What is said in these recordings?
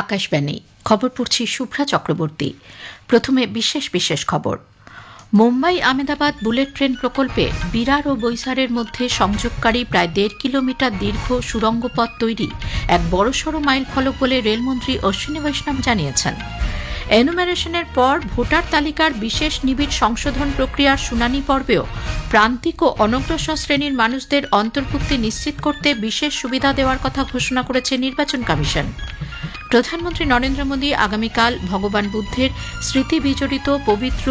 আকাশবাণী। খবর পড়ছি শুভ্রা চক্রবর্তী। প্রথমে বিশেষ বিশেষ খবর। মুম্বাই আমেদাবাদ বুলেট ট্রেন প্রকল্পে বিরার ও বৈসারের মধ্যে সংযোগকারী প্রায় দেড় কিলোমিটার দীর্ঘ সুড়ঙ্গ পথ তৈরি এক বড়সড় মাইল ফলক বলে রেলমন্ত্রী অশ্বিনী বৈষ্ণব জানিয়েছেন। এনুমারেশনের পর ভোটার তালিকার বিশেষ নিবিড় সংশোধন প্রক্রিয়ার শুনানি পর্বেও প্রান্তিক ও অনগ্রসর শ্রেণির মানুষদের অন্তর্ভুক্তি নিশ্চিত করতে বিশেষ সুবিধা দেওয়ার কথা ঘোষণা করেছে নির্বাচন কমিশন। প্রধানমন্ত্রী নরেন্দ্র মোদী আগামীকাল ভগবান বুদ্ধের স্মৃতি বিজড়িত পবিত্র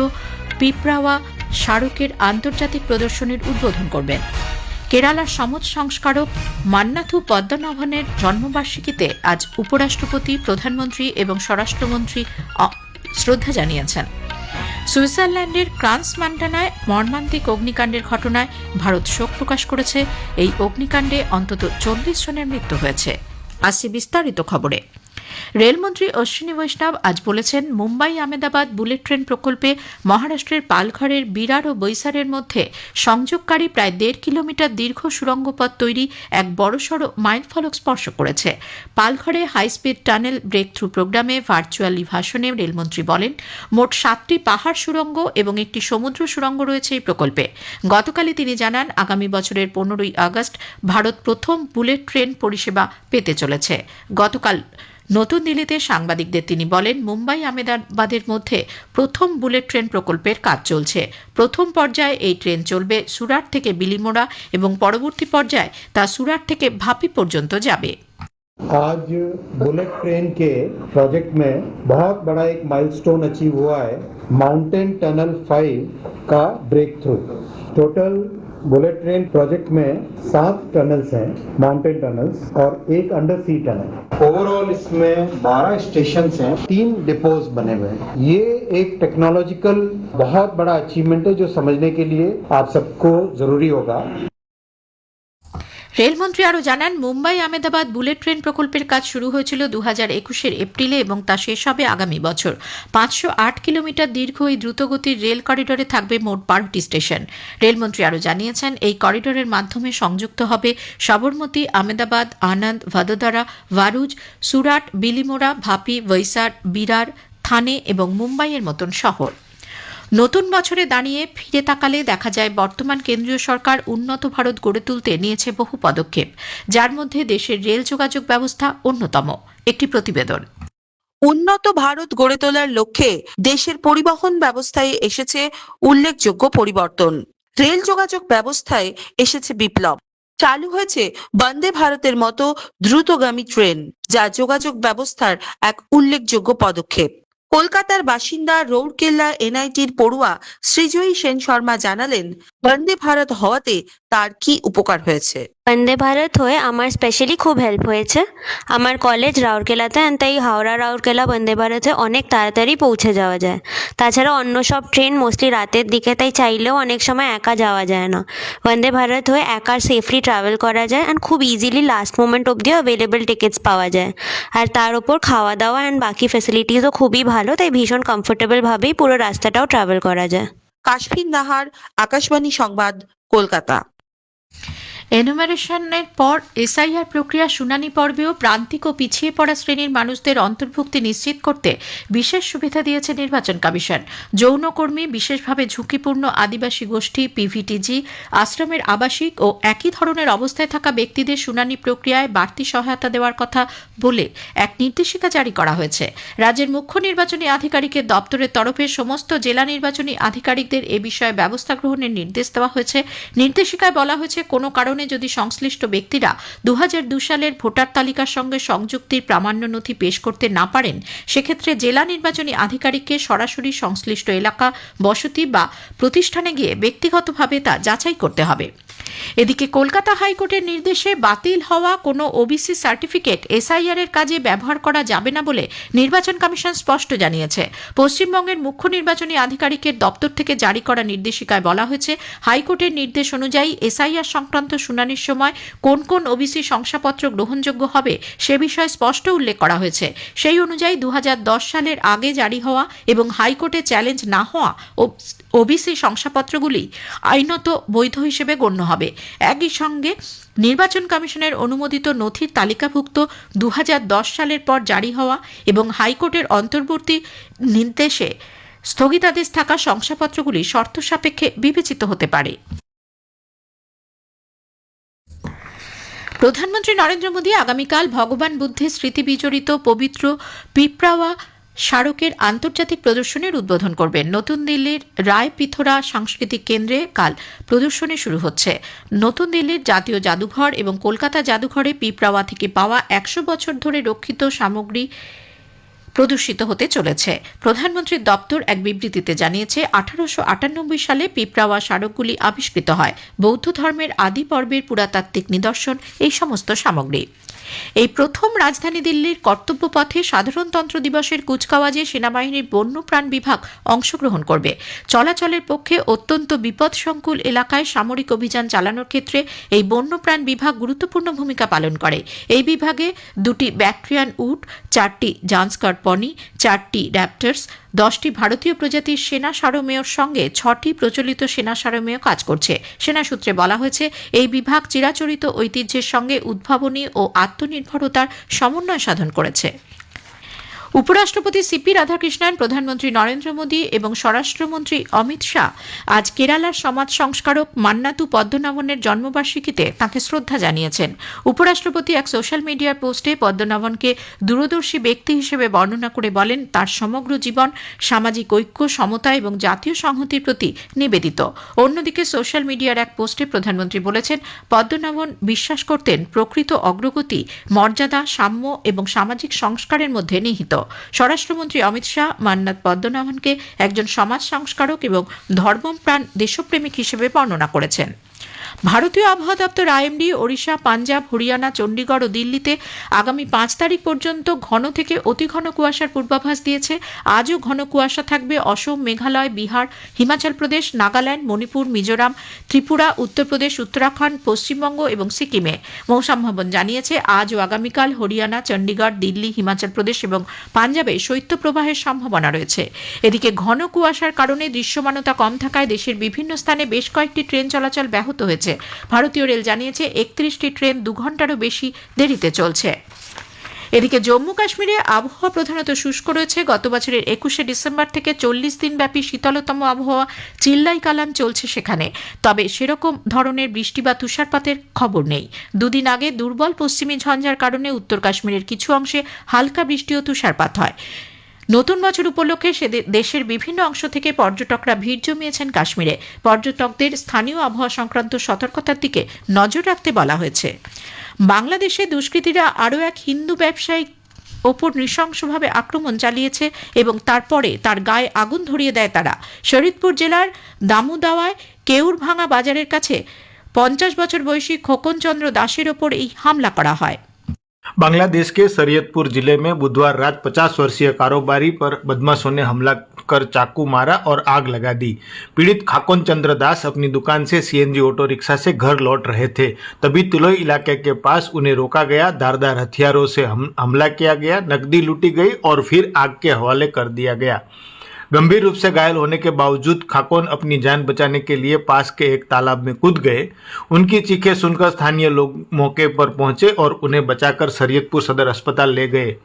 পিপরাওয়া স্মারকের আন্তর্জাতিক প্রদর্শনীর উদ্বোধন করবেন। কেরালার সমাজ সংস্কারক মান্নাথু পদ্মনাভনের জন্মবার্ষিকীতে আজ উপরাষ্ট্রপতি, প্রধানমন্ত্রী এবং স্বরাষ্ট্রমন্ত্রী শ্রদ্ধা জানিয়েছেন। সুইজারল্যান্ডের ক্রান্স মান্টানায় মর্মান্তিক অগ্নিকাণ্ডের ঘটনায় ভারত শোক প্রকাশ করেছে। এই অগ্নিকাণ্ডে অন্তত চল্লিশ জনের মৃত্যু হয়েছে। আসছে বিস্তারিত খবরে। রেলমন্ত্রী অশ্বিনী বৈষ্ণব আজ বলেছেন, মুম্বাই আমেদাবাদ বুলেট ট্রেন প্রকল্পে মহারাষ্ট্রের পালঘরের বিরার ও বৈসারের মধ্যে সংযোগকারী প্রায় দেড় কিলোমিটার দীর্ঘ সুড়ঙ্গ পথ তৈরি এক বড়সড় মাইল ফলক স্পর্শ করেছে। পালঘরে high speed tunnel break through প্রোগ্রামে ভার্চুয়ালি ভাষণে রেলমন্ত্রী বলেন, মোট সাতটি পাহাড় সুড়ঙ্গ এবং একটি সমুদ্র সুড়ঙ্গ রয়েছে এই প্রকল্পে। গতকালই তিনি জানান, আগামী বছরের পনেরোই আগস্ট ভারত প্রথম বুলেট ট্রেন পরিষেবা পেতে চলেছে। গতকাল নতুন দিল্লিতে সাংবাদিকদের তিনি বলেন মুম্বাই আমেদাবাদের মধ্যে প্রথম বুলেট ট্রেন প্রকল্পের কাজ চলছে প্রথম পর্যায়ে এই ট্রেন চলবে সুরাট থেকে বিলিমোড়া এবং পরবর্তী পর্যায়ে তা সুরাট থেকে ভাপি পর্যন্ত যাবে आज बुलेट ट्रेन के प्रोजेक्ट में बहुत बड़ा एक माइलस्टोन अचीव हुआ है माउंटेन टनल 5 का break through total bullet train project में सात टनल्स हैं माउंटेन टनल्स और एक अंडर सी टनल ओवरऑल इसमें 12 स्टेशन हैं, तीन डिपोज बने हुए हैं। ये एक टेक्नोलॉजिकल बहुत बड़ा अचीवमेंट है जो समझने के लिए आप सबको ज़रूरी होगा। রেলমন্ত্রী আরও জানান, মুম্বাই আমেদাবাদ বুলেট ট্রেন প্রকল্পের কাজ শুরু হয়েছিল দু হাজার একুশের এপ্রিলে এবং তা শেষ হবে আগামী বছর। পাঁচশো আট কিলোমিটার দীর্ঘ এই দ্রুতগতির রেল করিডোরে থাকবে মোট বারোটি স্টেশন। রেলমন্ত্রী আরও জানিয়েছেন, এই করিডোরের মাধ্যমে সংযুক্ত হবে সবরমতী, আমেদাবাদ, আনন্দ, ভাদোদারা ভারুজ সুরাট, বিলিমোড়া, ভাপি, বৈসার, বিরার, থানে এবং মুম্বাইয়ের মতন শহর। নতুন বছরে দাঁড়িয়ে ফিরে তাকালে দেখা যায় বর্তমান কেন্দ্রীয় সরকার উন্নত ভারত গড়ে তুলতে নিয়েছে বহু পদক্ষেপ, যার মধ্যে দেশের রেল যোগাযোগ ব্যবস্থা অন্যতম। একটি প্রতিবেদন। উন্নত ভারত গড়ে তোলার লক্ষ্যে দেশের পরিবহন ব্যবস্থায় এসেছে উল্লেখযোগ্য পরিবর্তন। রেল যোগাযোগ ব্যবস্থায় এসেছে বিপ্লব। চালু হয়েছে বন্দে ভারতের মতো দ্রুতগামী ট্রেন, যা যোগাযোগ ব্যবস্থার এক উল্লেখযোগ্য পদক্ষেপ। কলকাতার বাসিন্দা রৌরকেল্লা এনআইটির পড়ুয়া সৃজয়ী সেন শর্মা জানালেন, বন্দে ভারত হওয়াতে তার কি উপকার হয়েছে? বন্দে ভারত হয়ে আমার স্পেশালি খুব হেল্প হয়েছে। আমার কলেজ রাউরকেলাতে তাই হাওড়া রাউরকেলা বন্দে ভারতে অনেক তাড়াতাড়ি পৌঁছে যাওয়া যায়। তাছাড়া অন্য সব ট্রেন মোস্টলি রাতের দিকে, তাই চাইলেও অনেক সময় একা যাওয়া যায় না। বন্দে ভারত হয়ে একা সেফলি ট্রাভেল করা যায় অ্যান্ড খুব ইজিলি লাস্ট মোমেন্ট অবধিও অ্যাভেলেবেল টিকিটস পাওয়া যায়। আর তার ওপর খাওয়া দাওয়া অ্যান্ড বাকি ফেসিলিটিসও খুবই ভালো। তাই ভীষণ কমফোর্টেবল ভাবেই পুরো রাস্তাটাও ট্রাভেল করা যায়। কাশ্মীর নাহার আকাশবাণী সংবাদ কলকাতা। এনুমারেশনের পর এসআইআর প্রক্রিয়া শুনানি পর্বেও প্রান্তিক ও পিছিয়ে পড়া শ্রেণির মানুষদের অন্তর্ভুক্তি নিশ্চিত করতে বিশেষ সুবিধা দিয়েছে নির্বাচন কমিশন। যৌনকর্মী, বিশেষভাবে ঝুঁকিপূর্ণ আদিবাসী গোষ্ঠী পিভিটিজি আশ্রমের আবাসিক ও একই ধরনের অবস্থায় থাকা ব্যক্তিদের শুনানি প্রক্রিয়ায় বাড়তি সহায়তা দেওয়ার কথা বলে এক নির্দেশিকা জারি করা হয়েছে। রাজ্যের মুখ্য নির্বাচনী আধিকারিকের দপ্তরের তরফে সমস্ত জেলা নির্বাচনী আধিকারিকদের এ বিষয়ে ব্যবস্থা গ্রহণের নির্দেশ দেওয়া হয়েছে। নির্দেশিকায় বলা হয়েছে, কোনো কারণে যদি সংশ্লিষ্ট ব্যক্তিরা দু সালের ভোটার তালিকার সঙ্গে সংযুক্তির প্রামাণ্য নথি পেশ করতে না পারেন, সেক্ষেত্রে জেলা নির্বাচনী আধিকারিককে সরাসরি সংশ্লিষ্ট এলাকা, বসতি বা প্রতিষ্ঠানে গিয়ে ব্যক্তিগতভাবে তা যাচাই করতে হবে। এদিকে কলকাতা হাইকোর্টের নির্দেশে বাতিল হওয়া কোনো ওবিসি সার্টিফিকেট এসআইআর এর কাজে ব্যবহার করা যাবে না বলে নির্বাচন কমিশন স্পষ্ট জানিয়েছে। পশ্চিমবঙ্গের মুখ্য নির্বাচনী আধিকারিকের দপ্তর থেকে জারি করা নির্দেশিকায় বলা হয়েছে, হাইকোর্টের নির্দেশ অনুযায়ী এসআইআর সংক্রান্ত শুনানির সময় কোন কোন ওবিসি শংসাপত্র গ্রহণযোগ্য হবে সে বিষয়ে স্পষ্ট উল্লেখ করা হয়েছে। সেই অনুযায়ী দু হাজার দশ সালের আগে জারি হওয়া এবং হাইকোর্টে চ্যালেঞ্জ না হওয়া ওবিসি শংসাপত্রগুলি আইনত বৈধ হিসেবে গণ্য হবে। হবে। একই সঙ্গে নির্বাচন কমিশনের অনুমোদিত নথির তালিকাভুক্ত দুহাজার দশ সালের পর জারি হওয়া এবং হাইকোর্টের অন্তর্বর্তী নির্দেশে স্থগিতাদেশ থাকা শংসাপত্রগুলি শর্ত সাপেক্ষে বিবেচিত হতে পারে। প্রধানমন্ত্রী নরেন্দ্র মোদী আগামীকাল ভগবান বুদ্ধের স্মৃতি বিজড়িত পবিত্র পিপরাওয়া স্মারকের আন্তর্জাতিক প্রদর্শনীর উদ্বোধন করবেন। নতুন দিল্লির রায় পিথোরা সাংস্কৃতিক কেন্দ্রে কাল প্রদর্শনী শুরু হচ্ছে। নতুন দিল্লির জাতীয় জাদুঘর এবং কলকাতা জাদুঘরে পিপরাওয়া থেকে পাওয়া একশো বছর ধরে রক্ষিত সামগ্রী প্রদর্শিত হতে চলেছে। প্রধানমন্ত্রীর দপ্তর এক বিবৃতিতে জানিয়েছে, আঠারোশো আটানব্বই সালে পিপরাওয়া স্মারকগুলি আবিষ্কৃত হয়। বৌদ্ধ ধর্মের আদি পর্বের পুরাতাত্ত্বিক নিদর্শন এই সমস্ত সামগ্রী। এই প্রথম রাজধানী দিল্লির কর্তব্য পথে সাধারণতন্ত্র দিবসের কুচকাওয়াজে সেনাবাহিনীর বন্যপ্রাণ বিভাগ অংশগ্রহণ করবে। চলাচলের পক্ষে অত্যন্ত বিপদসংকুল এলাকায় সামরিক অভিযান চালানোর ক্ষেত্রে এই বন্যপ্রাণ বিভাগ গুরুত্বপূর্ণ ভূমিকা পালন করে। এই বিভাগে দুটি ব্যাকট্রিয়ান উট, চারটি জান্সকার পনি চারটি র্যাপ্টার্স দশটি ভারতীয় প্রজাতির সেনা সারমেয়র সঙ্গে ছটি প্রচলিত সেনা সারমেয় কাজ করছে। সেনা সূত্রে বলা হয়েছে, এই বিভাগ চিরাচরিত ঐতিহ্যের সঙ্গে উদ্ভাবনী ও আত্মনির্ভরতার সমন্বয় সাধন করেছে। উপরাষ্ট্রপতি সিপি রাধাকৃষ্ণন, প্রধানমন্ত্রী নরেন্দ্র মোদী এবং স্বরাষ্ট্রমন্ত্রী অমিত শাহ আজ কেরালার সমাজ সংস্কারক মান্নাতু পদ্মনাভনের জন্মবার্ষিকীতে তাঁকে শ্রদ্ধা জানিয়েছেন। উপরাষ্ট্রপতি এক সোশ্যাল মিডিয়ার পোস্টে পদ্মনাভনকে দূরদর্শী ব্যক্তি হিসেবে বর্ণনা করে বলেন, তার সমগ্র জীবন সামাজিক ঐক্য, সমতা এবং জাতীয় সংহতির প্রতি নিবেদিত। অন্যদিকে সোশ্যাল মিডিয়ার এক পোস্টে প্রধানমন্ত্রী বলেছেন, পদ্মনাভন বিশ্বাস করতেন প্রকৃত অগ্রগতি, মর্যাদা, সাম্য এবং সামাজিক সংস্কারের মধ্যে নিহিত। স্বরাষ্ট্রমন্ত্রী অমিত শাহ মান্নাত পদ্মনাভনকে একজন সমাজ সংস্কারক এবং ধর্মপ্রাণ দেশপ্রেমিক হিসেবে বর্ণনা করেছেন। ভারতীয় আবহাওয়া দপ্তর আইএমডি, ওড়িশা, পাঞ্জাব, হরিয়ানা, চণ্ডীগড় ও দিল্লিতে আগামী পাঁচ তারিখ পর্যন্ত ঘন থেকে অতি ঘন কুয়াশার পূর্বাভাস দিয়েছে। আজও ঘন কুয়াশা থাকবে অসম, মেঘালয়, বিহার, হিমাচল প্রদেশ, নাগাল্যান্ড, মণিপুর, মিজোরাম, ত্রিপুরা, উত্তরপ্রদেশ, উত্তরাখণ্ড, পশ্চিমবঙ্গ এবং সিকিমে। মৌসুম ভবন জানিয়েছে আজ ও আগামীকাল হরিয়ানা, চণ্ডীগড়, দিল্লি, হিমাচল প্রদেশ এবং পাঞ্জাবে শৈত্যপ্রবাহের সম্ভাবনা রয়েছে। এদিকে ঘন কুয়াশার কারণে দৃশ্যমানতা কম থাকায় দেশের বিভিন্ন স্থানে বেশ কয়েকটি ট্রেন চলাচল ব্যাহত হয়েছে। ভারতীয় রেল জানিয়েছে, একত্রিশটি ট্রেন দু ঘন্টারও বেশি দেরিতে চলছে। এদিকে জম্মু কাশ্মীরে আবহাওয়া প্রধানত শুষ্ক রয়েছে। গত বছরের একুশে ডিসেম্বর থেকে চল্লিশ দিনব্যাপী শীতলতম আবহাওয়া চিল্লাই কালান চলছে সেখানে। তবে সেরকম ধরনের বৃষ্টি বা তুষারপাতের খবর নেই। দুদিন আগে দুর্বল পশ্চিমী ঝঞ্ঝার কারণে উত্তর কাশ্মীরের কিছু অংশে হালকা বৃষ্টি ও তুষারপাত হয়। নতুন বছর উপলক্ষে সে দেশের বিভিন্ন অংশ থেকে পর্যটকরা ভিড় জমিয়েছেন কাশ্মীরে। পর্যটকদের স্থানীয় আবহাওয়া সংক্রান্ত সতর্কতার দিকে নজর রাখতে বলা হয়েছে। বাংলাদেশে দুষ্কৃতীরা আরও এক হিন্দু ব্যবসায়ী ওপর নৃশংসভাবে আক্রমণ চালিয়েছে এবং তারপরে তার গায়ে আগুন ধরিয়ে দেয় তারা। শরীদপুর জেলার দামুদাওয়ায় কেউরভাঙা বাজারের কাছে পঞ্চাশ বছর বয়সী খোকনচন্দ্র দাসের ওপর এই হামলা করা হয়। बांग्लादेश के सरियतपुर ज़िले में बुधवार रात 50 वर्षीय कारोबारी पर बदमाशों ने हमला कर चाकू मारा और आग लगा दी। पीड़ित खाकोन चंद्र दास अपनी दुकान से सीएनजी ऑटो रिक्शा से घर लौट रहे थे। तभी तिलोई इलाके के पास उन्हें रोका गया धारदार हथियारों से हम, हमला किया गया नकदी लूटी गई और फिर आग के हवाले कर दिया गया। गंभीर रूप से घायल होने के बावजूद खाकोन अपनी जान बचाने के लिए पास के एक तालाब में कूद गए। उनकी चीखें सुनकर स्थानीय लोग मौके पर पहुँचे और उन्हें बचाकर सरियतपुर सदर अस्पताल ले गए,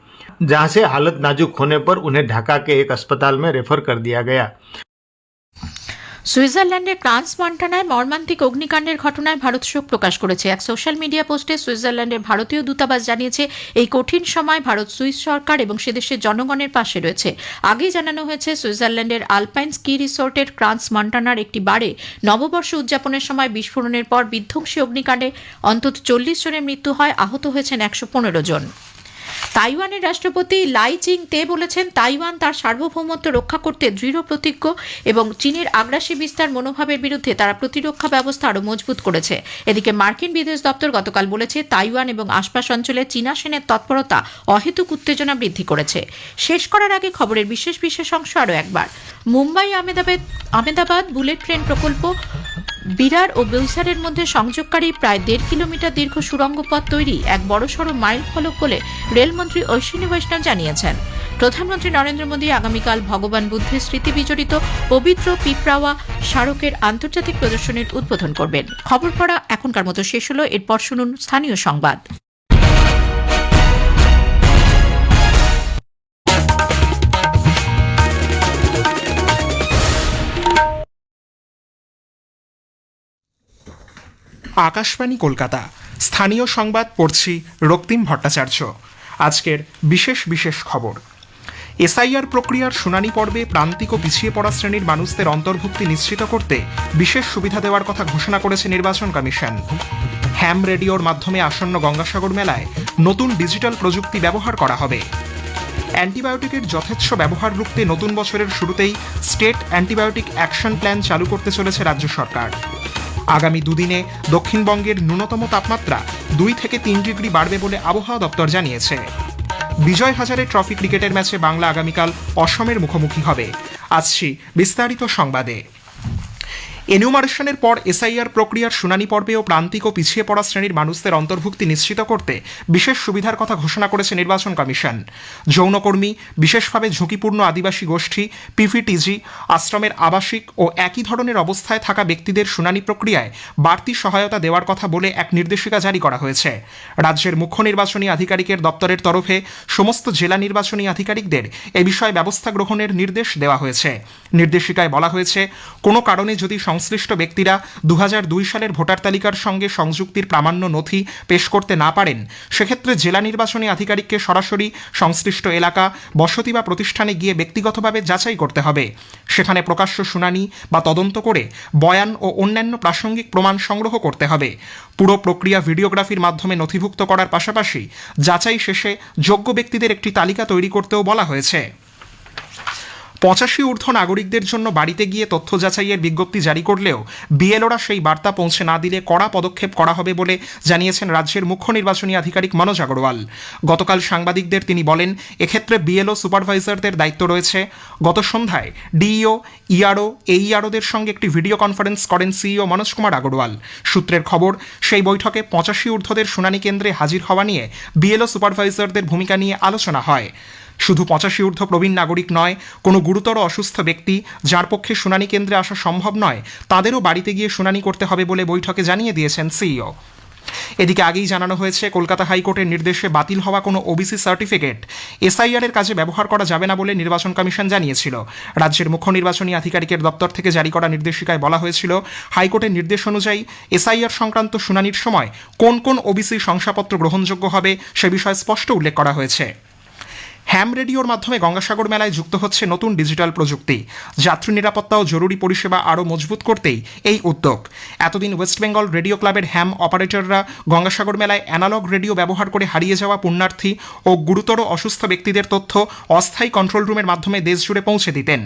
जहाँ से हालत नाजुक होने पर उन्हें ढाका के एक अस्पताल में रेफर कर दिया गया। সুইজারল্যান্ডের ক্রান্স মন্টানায় মর্মান্তিক অগ্নিকাণ্ডের ঘটনায় ভারত শোক প্রকাশ করেছে। এক সোশ্যাল মিডিয়া পোস্টে সুইজারল্যান্ডের ভারতীয় দূতাবাস জানিয়েছে, এই কঠিন সময় ভারত সুইস সরকার এবং সে দেশের জনগণের পাশে রয়েছে। আগেই জানানো হয়েছে, সুইজারল্যান্ডের আলপাইন স্কি রিসোর্টের ক্রান্স মন্টানার একটি বারে নববর্ষ উদযাপনের সময় বিস্ফোরণের পর বিধ্বংসী অগ্নিকাণ্ডে অন্তত চল্লিশ জনের মৃত্যু হয়, আহত হয়েছেন একশো পনেরো জন। তাইওয়ানের রাষ্ট্রপতি লাই চিং তে বলেছেন, তাইওয়ান তার সার্বভৌমত্ব রক্ষা করতে দৃঢ় প্রতিজ্ঞ এবং চীনের আগ্রাসী বিস্তার মনোভাবের বিরুদ্ধে তারা প্রতিরক্ষা ব্যবস্থা আরও মজবুত করেছে। এদিকে মার্কিন বিদেশ দপ্তর গতকাল বলেছে, তাইওয়ান এবং আশপাশ অঞ্চলে চীনা সেনের তৎপরতা অহেতুক উত্তেজনা বৃদ্ধি করেছে। শেষ করার আগে খবরের বিশেষ বিশেষ অংশ আরও একবার। মুম্বাই আহমেদাবাদ আহমেদাবাদ বুলেট ট্রেন প্রকল্প বিরার ও বেউসারের মধ্যে সংযোগকারী প্রায় দেড় কিলোমিটার দীর্ঘ সুড়ঙ্গ পথ তৈরি এক বড়সড় মাইল ফলক বলে রেলমন্ত্রী ঐশ্বিনী বৈষ্ণব জানিয়েছেন। প্রধানমন্ত্রী নরেন্দ্র মোদী আগামীকাল ভগবান বুদ্ধের স্মৃতি বিজড়িত পবিত্র পিপরাওয়া স্মারকের আন্তর্জাতিক প্রদর্শনীর উদ্বোধন করবেন। খবর পড়া এখনকার মতো শেষ হল, এরপর শুনুন স্থানীয় সংবাদ। আকাশবাণী কলকাতা। স্থানীয় সংবাদ পড়ছি রক্তিম ভট্টাচার্য। আজকের বিশেষ বিশেষ খবর। এসআইআর প্রক্রিয়ার শুনানি পর্বে প্রান্তিক ও পিছিয়ে পড়া শ্রেণির মানুষদের অন্তর্ভুক্তি নিশ্চিত করতে বিশেষ সুবিধা দেওয়ার কথা ঘোষণা করেছে নির্বাচন কমিশন। হ্যাম রেডিওর মাধ্যমে আসন্ন গঙ্গাসাগর মেলায় নতুন ডিজিটাল প্রযুক্তি ব্যবহার করা হবে। অ্যান্টিবায়োটিকের যথেচ্ছ ব্যবহার রুখতে নতুন বছরের শুরুতেই স্টেট অ্যান্টিবায়োটিক অ্যাকশন প্ল্যান চালু করতে চলেছে রাজ্য সরকার। আগামী দুদিনে দক্ষিণবঙ্গের ন্যূনতম তাপমাত্রা দুই থেকে তিন ডিগ্রি বাড়বে বলে আবহাওয়া দপ্তর জানিয়েছে। বিজয় হাজারে ট্রফি ক্রিকেটের ম্যাচে বাংলা আগামীকাল অসমের মুখোমুখি হবে। আসছি বিস্তারিত সংবাদে। এনুমারেশনের পর এসআইআর প্রক্রিয়ার শুনানি পর্বেও প্রান্তিক ও পিছিয়ে পড়া শ্রেণির মানুষদের অন্তর্ভুক্তি নিশ্চিত করতে বিশেষ সুবিধার কথা ঘোষণা করেছে নির্বাচন কমিশন। যৌনকর্মী, বিশেষভাবে ঝুঁকিপূর্ণ আদিবাসী গোষ্ঠী পিভিটিজি আশ্রমের আবাসিক ও একই ধরনের অবস্থায় থাকা ব্যক্তিদের শুনানি প্রক্রিয়ায় বাড়তি সহায়তা দেওয়ার কথা বলে এক নির্দেশিকা জারি করা হয়েছে। রাজ্যের মুখ্য নির্বাচনী আধিকারিকের দপ্তরের তরফে সমস্ত জেলা নির্বাচনী আধিকারিকদের এ বিষয়ে ব্যবস্থা গ্রহণের নির্দেশ দেওয়া হয়েছে। নির্দেশিকায় বলা হয়েছে, কোনো কারণে যদি সংশ্লিষ্ট ব্যক্তিরা দু হাজার দুই সালের ভোটার তালিকার সঙ্গে সংযুক্তির প্রামাণ্য নথি পেশ করতে না পারেন, সেক্ষেত্রে জেলা নির্বাচনী আধিকারিককে সরাসরি সংশ্লিষ্ট এলাকা, বসতি বা প্রতিষ্ঠানে গিয়ে ব্যক্তিগতভাবে যাচাই করতে হবে। সেখানে প্রকাশ্য শুনানি বা তদন্ত করে বয়ান ও অন্যান্য প্রাসঙ্গিক প্রমাণ সংগ্রহ করতে হবে। পুরো প্রক্রিয়া ভিডিওগ্রাফির মাধ্যমে নথিভুক্ত করার পাশাপাশি যাচাই শেষে যোগ্য ব্যক্তিদের একটি তালিকা তৈরি করতেও বলা হয়েছে। পঁচাশি ঊর্ধ্ব নাগরিকদের জন্য বাড়িতে গিয়ে তথ্য যাচাইয়ের বিজ্ঞপ্তি জারি করলেও বিএলওরা সেই বার্তা পৌঁছে না দিলে কড়া পদক্ষেপ করা হবে বলে জানিয়েছেন রাজ্যের মুখ্য নির্বাচনী আধিকারিক মনোজ আগরওয়াল। গতকাল সাংবাদিকদের তিনি বলেন, এক্ষেত্রে বিএলও সুপারভাইজারদের দায়িত্ব রয়েছে। গত সন্ধ্যায় ডিইও, ইআরও, এইআরওদের সঙ্গে একটি ভিডিও কনফারেন্স করেন সিইও মনোজ কুমার আগরওয়াল। সূত্রের খবর, সেই বৈঠকে পঁচাশি ঊর্ধ্বদের শুনানি কেন্দ্রে হাজির হওয়া নিয়ে বিএলও সুপারভাইজারদের ভূমিকা নিয়ে আলোচনা হয়। শুধু পঁচাশি ঊর্ধ্ব প্রবীণ নাগরিক নয়, কোনো গুরুতর অসুস্থ ব্যক্তি যার পক্ষে শুনানি কেন্দ্রে আসা সম্ভব নয়, তাদেরও বাড়িতে গিয়ে শুনানি করতে হবে বলে বৈঠকে জানিয়ে দিয়েছেন সিইও। এদিকে আগেই জানানো হয়েছে, কলকাতা হাইকোর্টের নির্দেশে বাতিল হওয়া কোনো ওবিসি সার্টিফিকেট এসআইআর এর কাজে ব্যবহার করা যাবে না বলে নির্বাচন কমিশন জানিয়েছিল। রাজ্যের মুখ্য নির্বাচনী আধিকারিকের দপ্তর থেকে জারি করা নির্দেশিকায় বলা হয়েছিল, হাইকোর্টের নির্দেশ অনুযায়ী এসআইআর সংক্রান্ত শুনানির সময় কোন কোন ওবিসি শংসাপত্র গ্রহণযোগ্য হবে সে বিষয়ে স্পষ্ট উল্লেখ করা হয়েছে। হ্যাম রেডিওর মাধ্যমে গঙ্গাসাগর মেলায় যুক্ত হচ্ছে নতুন ডিজিটাল প্রযুক্তি। যাত্রী নিরাপত্তা ও জরুরি পরিষেবা আরও মজবুত করতেই এই উদ্যোগ। এতদিন ওয়েস্ট বেঙ্গল রেডিও ক্লাবের হ্যাম অপারেটররা গঙ্গাসাগর মেলায় অ্যানালগ রেডিও ব্যবহার করে হারিয়ে যাওয়া পুণ্যার্থী ও গুরুতর অসুস্থ ব্যক্তিদের তথ্য অস্থায়ী কন্ট্রোল রুমের মাধ্যমে দেশ জুড়ে পৌঁছে দিতেন।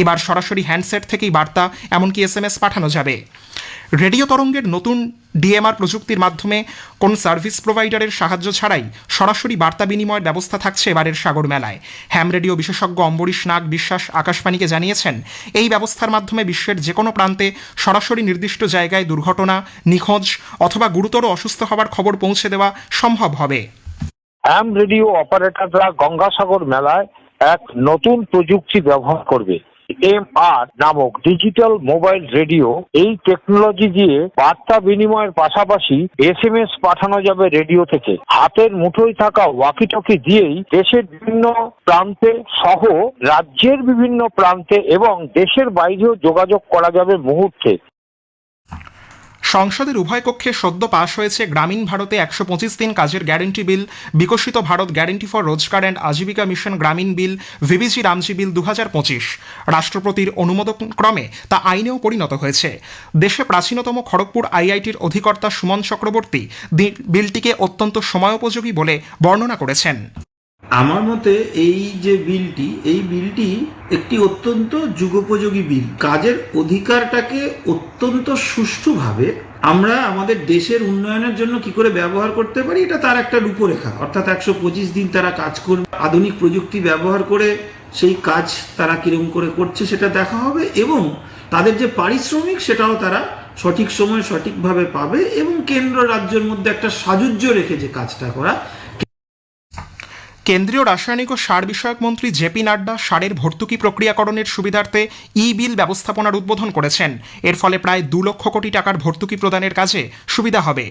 এবার সরাসরি হ্যান্ডসেট থেকেই বার্তা, এমনকি এস পাঠানো যাবে। রেডিও তরঙ্গের নতুন ডিএমআর প্রযুক্তির মাধ্যমে কোন সার্ভিস প্রোভাইডারের সাহায্য ছাড়াই সরাসরি বার্তা বিনিময়ের ব্যবস্থা থাকছে এবারের সাগর মেলায়। হ্যাম রেডিও বিশেষজ্ঞ অম্বরীশ নাগ বিশ্বাস আকাশবাণীকে জানিয়েছেন, এই ব্যবস্থার মাধ্যমে বিশ্বের যে কোনো প্রান্তে সরাসরি নির্দিষ্ট জায়গায় দুর্ঘটনা, নিখোঁজ অথবা গুরুতর অসুস্থ হওয়ার খবর পৌঁছে দেওয়া সম্ভব হবে। হ্যাম রেডিও অপারেটররা গঙ্গাসাগর মেলায় এক নতুন প্রযুক্তি ব্যবহার করবে। এম আর নামক ডিজিটাল মোবাইল রেডিও এই টেকনোলজি দিয়ে বার্তা বিনিময়ের পাশাপাশি এস এম এস পাঠানো যাবে রেডিও থেকে। হাতের মুঠোয় থাকা ওয়াকি টকি দিয়েই দেশের বিভিন্ন প্রান্তে সহ রাজ্যের বিভিন্ন প্রান্তে এবং দেশের বাইরেও যোগাযোগ করা যাবে মুহূর্তে। সংসদের উভয় কক্ষে সদ্য পাশ হয়েছে গ্রামীণ ভারতে একশো পঁচিশ দিন কাজের guarantee bill, Viksit Bharat guarantee for Rozgar and Ajeevika mission Grameen bill, VVG Ramji বিল দু হাজার পঁচিশ। রাষ্ট্রপতির অনুমোদন ক্রমে তা আইনেও পরিণত হয়েছে। দেশে প্রাচীনতম খড়গপুর আইআইটির অধিকর্তা সুমন চক্রবর্তী বিলটিকে অত্যন্ত সময়োপযোগী বলে বর্ণনা করেছেন। আমার মতে এই যে বিলটি, এই বিলটি একটি অত্যন্ত যুগোপযোগী বিল। কাজের অধিকারটাকে অত্যন্ত সুষ্ঠুভাবে আমরা আমাদের দেশের উন্নয়নের জন্য কি করে ব্যবহার করতে পারি, এটা তার একটা রূপরেখা। অর্থাৎ একশো পঁচিশ দিন তারা কাজ করবে আধুনিক প্রযুক্তি ব্যবহার করে সেই কাজ তারা কীরকম করে করছে সেটা দেখা হবে এবং তাদের যে পারিশ্রমিক সেটাও তারা সঠিক সময় সঠিকভাবে পাবে এবং কেন্দ্র রাজ্যের মধ্যে একটা সাযুজ্য রেখে যে কাজটা করা কেন্দ্রীয় রাসায়নিক ও সার বিষয়ক মন্ত্রী জেপি নাড্ডা সারের ভর্তুকি প্রক্রিয়াকরণের সুবিধার্থে ই বিল ব্যবস্থাপনার উদ্বোধন করেছেন। এর ফলে প্রায় দু লক্ষ কোটি টাকার ভর্তুকি প্রদানের কাজে সুবিধা হবে।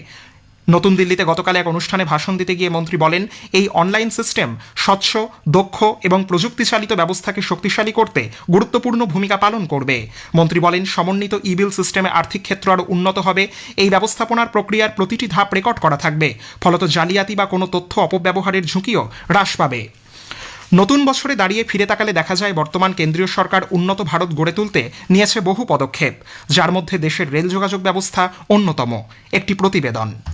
নতুন দিল্লিতে গতকাল এক অনুষ্ঠানে ভাষণ দিতে গিয়ে মন্ত্রী বলেন, এই অনলাইন সিস্টেম স্বচ্ছ, দক্ষ এবং প্রযুক্তি চালিত ব্যবস্থাকে শক্তিশালী করতে গুরুত্বপূর্ণ ভূমিকা পালন করবে। মন্ত্রী বলেন, সমন্বিত ই বিল সিস্টেমে আর্থিক ক্ষেত্র আরও উন্নত হবে। এই ব্যবস্থাপনার প্রক্রিয়ার প্রতিটি ধাপ রেকর্ড করা থাকবে। ফলত জালিয়াতি বা কোনো তথ্য অপব্যবহারের ঝুঁকিও হ্রাস পাবে। নতুন বছরে দাঁড়িয়ে ফিরে তাকালে দেখা যায়, বর্তমান কেন্দ্রীয় সরকার উন্নত ভারত গড়ে তুলতে নিয়েছে বহু পদক্ষেপ, যার মধ্যে দেশের রেল যোগাযোগ ব্যবস্থা অন্যতম। একটি প্রতিবেদন।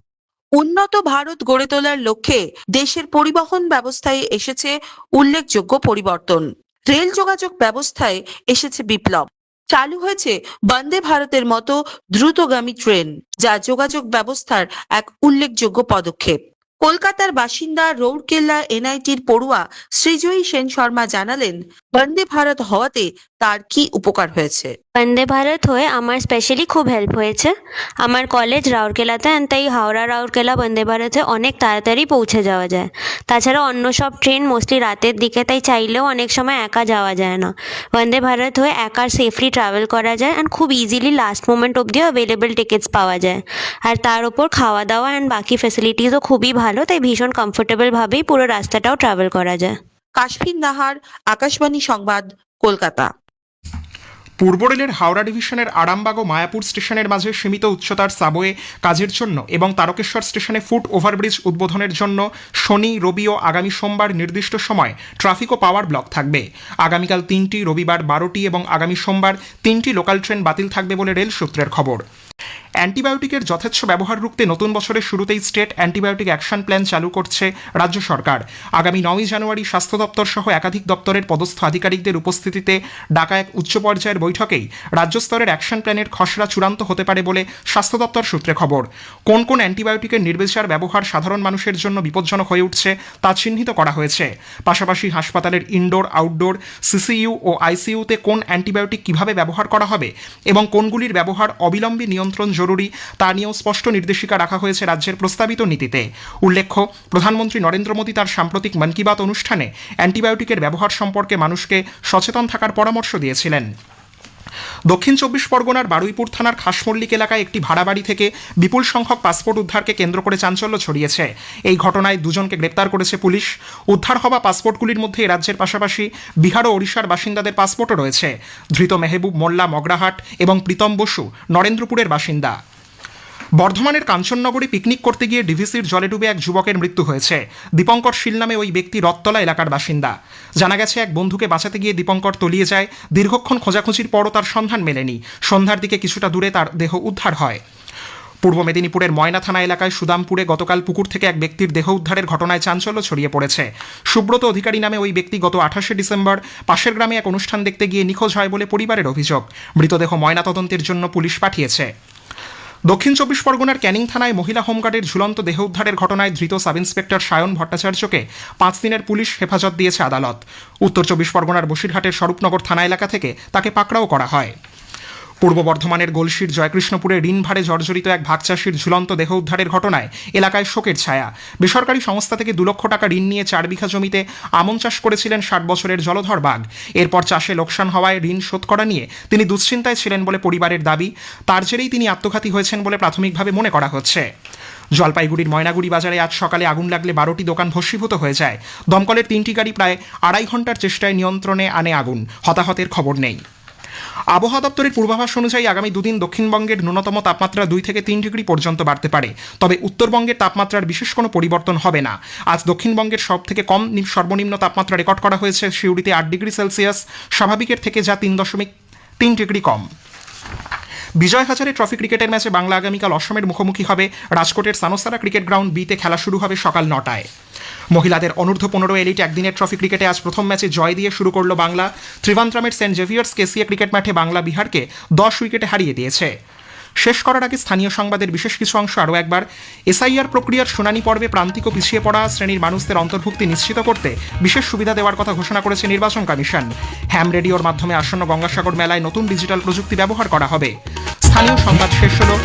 উন্নত ভারত গড়ে তোলার লক্ষ্যে দেশের পরিবহন ব্যবস্থায় এসেছে উল্লেখযোগ্য পরিবর্তন। রেল যোগাযোগ ব্যবস্থায় এসেছে বিপ্লব। চালু হয়েছে বন্দে ভারতের মতো দ্রুতগামী ট্রেন, যা যোগাযোগ ব্যবস্থার এক উল্লেখযোগ্য পদক্ষেপ। কলকাতার বাসিন্দা রৌরকেল্লা এনআইটির পড়ুয়া সৃজয়ী সেন শর্মা জানালেন বন্দে ভারত হওয়াতে তার কি উপকার হয়েছে? বন্দে ভারত হয়ে আমার স্পেশালি খুব হেল্প হয়েছে। আমার কলেজ রাউরকেলাতে তাই হাওড়া রাউরকেলা বন্দে ভারতে অনেক তাড়াতাড়ি পৌঁছে যাওয়া যায়। তাছাড়া অন্য সব ট্রেন মোস্টলি রাতের দিকে তাই চাইলেও অনেক সময় একা যাওয়া যায় না। বন্দে ভারত হয়ে একা সেফলি ট্রাভেল করা যায় অ্যান্ড খুব ইজিলি লাস্ট মোমেন্ট অবধিও অ্যাভেলেবেল টিকিটস পাওয়া যায়। আর তার ওপর খাওয়া দাওয়া অ্যান্ড বাকি ফেসিলিটিসও খুবই ভালো, তাই ভীষণ কমফোর্টেবলভাবেই পুরো রাস্তাটাও ট্রাভেল করা যায়। কাশ্মীর নাহার, আকাশবাণী সংবাদ, কলকাতা। পূর্ব রেলের হাওড়া ডিভিশনের আরামবাগ ও মায়াপুর স্টেশনের মাঝে সীমিত উচ্চতার সাবওয়ে কাজের জন্য এবং তারকেশ্বর স্টেশনে ফুট ওভারব্রিজ উদ্বোধনের জন্য শনি, রবি ও আগামী সোমবার নির্দিষ্ট সময় ট্রাফিক ও পাওয়ার ব্লক থাকবে। আগামীকাল তিনটি, রবিবার বারোটি এবং আগামী সোমবার তিনটি লোকাল ট্রেন বাতিল থাকবে বলে রেল সূত্রের খবর। অ্যান্টিবায়োটিকের যথেচ্ছ ব্যবহার রুখতে নতুন বছরের শুরুতেই স্টেট অ্যান্টিবায়োটিক অ্যাকশন প্ল্যান চালু করছে রাজ্য সরকার। আগামী নয়ই জানুয়ারি স্বাস্থ্য দপ্তর সহ একাধিক দপ্তরের পদস্থ আধিকারিকদের উপস্থিতিতে ডাকা এক উচ্চ পর্যায়ের বৈঠকেই রাজ্য স্তরের অ্যাকশন প্ল্যানের খসড়া চূড়ান্ত হতে পারে বলে স্বাস্থ্য দপ্তর সূত্রে খবর। কোন কোন অ্যান্টিবায়োটিকের নির্বিচার ব্যবহার সাধারণ মানুষের জন্য বিপজ্জনক হয়ে উঠছে তা চিহ্নিত করা হয়েছে। পাশাপাশি হাসপাতালের ইনডোর, আউটডোর, সিসিইউ ও আইসিইউতে কোন অ্যান্টিবায়োটিক কীভাবে ব্যবহার করা হবে এবং কোনগুলির ব্যবহার অবিলম্বে নিয়ন্ত্রণ জরুরি, তা নিয়েও স্পষ্ট নির্দেশিকা রাখা হয়েছে রাজ্যের প্রস্তাবিত নীতিতে। উল্লেখ্য, প্রধানমন্ত্রী নরেন্দ্র মোদী তার সাম্প্রতিক মন কি বাত অনুষ্ঠানে অ্যান্টিবায়োটিকের ব্যবহার সম্পর্কে মানুষকে সচেতন থাকার পরামর্শ দিয়েছিলেন। দক্ষিণ চব্বিশ পরগনার বারুইপুর থানার খাসমল্লিক এলাকায় একটি ভাড়া বাড়ি থেকে বিপুল সংখ্যক পাসপোর্ট উদ্ধারকে কেন্দ্র করে চাঞ্চল্য ছড়িয়েছে। এই ঘটনায় দুজনকে গ্রেপ্তার করেছে পুলিশ। উদ্ধার হওয়া পাসপোর্টগুলির মধ্যে রাজ্যের পাশাপাশি বিহার ও ওড়িশার বাসিন্দাদের পাসপোর্টও রয়েছে। ধৃত মেহবুব মোল্লা মগরাহাট এবং প্রীতম বসু নরেন্দ্রপুরের বাসিন্দা। বর্ধমানের কাঞ্চননগরে পিকনিক করতে গিয়ে ডিভিসির জলে ডুবে এক যুবকের মৃত্যু হয়েছে। দীপঙ্কর শীল নামে ওই ব্যক্তি রত্তলা এলাকার বাসিন্দা। জানা গেছে, এক বন্ধুকে বাঁচাতে গিয়ে দীপঙ্কর তলিয়ে যায়। দীর্ঘক্ষণ খোঁজাখুঁজির পরও তার সন্ধান মেলেনি। সন্ধ্যার দিকে কিছুটা দূরে তার দেহ উদ্ধার হয়। পূর্ব মেদিনীপুরের ময়না থানা এলাকায় সুদামপুরে গতকাল পুকুর থেকে এক ব্যক্তির দেহ উদ্ধারের ঘটনায় চাঞ্চল্য ছড়িয়ে পড়েছে। সুব্রত অধিকারী নামে ওই ব্যক্তি গত আঠাশে ডিসেম্বর পাশের গ্রামে এক অনুষ্ঠান দেখতে গিয়ে নিখোঁজ হয় বলে পরিবারের অভিযোগ। মৃতদেহ ময়নাতদন্তের জন্য পুলিশ পাঠিয়েছে। দক্ষিণ চব্বিশ পরগনার ক্যানিং থানায় মহিলা হোমগার্ডের ঝুলন্ত দেহ উদ্ধারের ঘটনায় ধৃত সাব ইন্সপেক্টর সায়ন ভট্টাচার্যকে পাঁচ দিনের পুলিশ হেফাজত দিয়েছে আদালত। উত্তর চব্বিশ পরগনার বসিরহাটের স্বরূপনগর থানা এলাকা থেকে তাকে পাকড়াও করা হয়। পূর্ব বর্ধমানের গোলশির জয়কৃষ্ণপুরে ঋণ ভারে জর্জরিত এক ভাগচাষির ঝুলন্ত দেহ উদ্ধারের ঘটনায় এলাকায় শোকের ছায়া। বেসরকারি সংস্থা থেকে দু লক্ষ টাকা ঋণ নিয়ে চার বিঘা জমিতে আমন চাষ করেছিলেন ষাট বছরের জলধর বাঘ। এরপর চাষে লোকসান হওয়ায় ঋণ শোধ করা নিয়ে তিনি দুশ্চিন্তায় ছিলেন বলে পরিবারের দাবি। তার জেরেই তিনি আত্মঘাতী হয়েছেন বলে প্রাথমিকভাবে মনে করা হচ্ছে। জলপাইগুড়ির ময়নাগুড়ি বাজারে আজ সকালে আগুন লাগলে বারোটি দোকান ভস্মীভূত হয়ে যায়। দমকলের তিনটি গাড়ি প্রায় আড়াই ঘণ্টার চেষ্টায় নিয়ন্ত্রণে আনে আগুন। হতাহতের খবর নেই। আবহাওয়া দপ্তরের পূর্বাভাস অনুযায়ী আগামী দুদিন দক্ষিণবঙ্গের ন্যূনতম তাপমাত্রা দুই থেকে তিন ডিগ্রি পর্যন্ত বাড়তে পারে। তবে উত্তরবঙ্গের তাপমাত্রার বিশেষ কোনো পরিবর্তন হবে না। আজ দক্ষিণবঙ্গের সব থেকে কম সর্বনিম্ন তাপমাত্রা রেকর্ড করা হয়েছে সিউড়িতে আট ডিগ্রি সেলসিয়াস। স্বাভাবিকের থেকে যা তিন দশমিক তিন ডিগ্রি কম। বিজয় হাজারে ট্রফি ক্রিকেটের ম্যাচে বাংলা আগামীকাল অসমের মুখোমুখি হবে। রাজকোটের সানোসারা ক্রিকেট গ্রাউন্ড বিতে খেলা শুরু হবে সকাল নটায়। মহিলাদের অনূর্ধ্ব পনেরো এলিট একদিনের ট্রফি ক্রিকেটে আজ প্রথম ম্যাচে জয় দিয়ে শুরু করল বাংলা। ত্রিভান্দ্রামের সেন্ট জেভিয়ার্স কেসিএ ক্রিকেট মাঠে বাংলা বিহারকে দশ উইকেটে হারিয়ে দিয়েছে। শেষ করার আগে স্থানীয় সংবাদের বিশেষ কিছু অংশ আরও একবার। এসআইআর প্রক্রিয়ার শুনানি পর্বে প্রান্তিক ও পিছিয়ে পড়া শ্রেণির মানুষদের অন্তর্ভুক্তি নিশ্চিত করতে বিশেষ সুবিধা দেওয়ার কথা ঘোষণা করেছে নির্বাচন কমিশন। হ্যাম রেডিওর মাধ্যমে আসন্ন গঙ্গাসাগর মেলায় নতুন ডিজিটাল প্রযুক্তি ব্যবহার করা হবে। স্থানীয় সংবাদ শেষ হলো।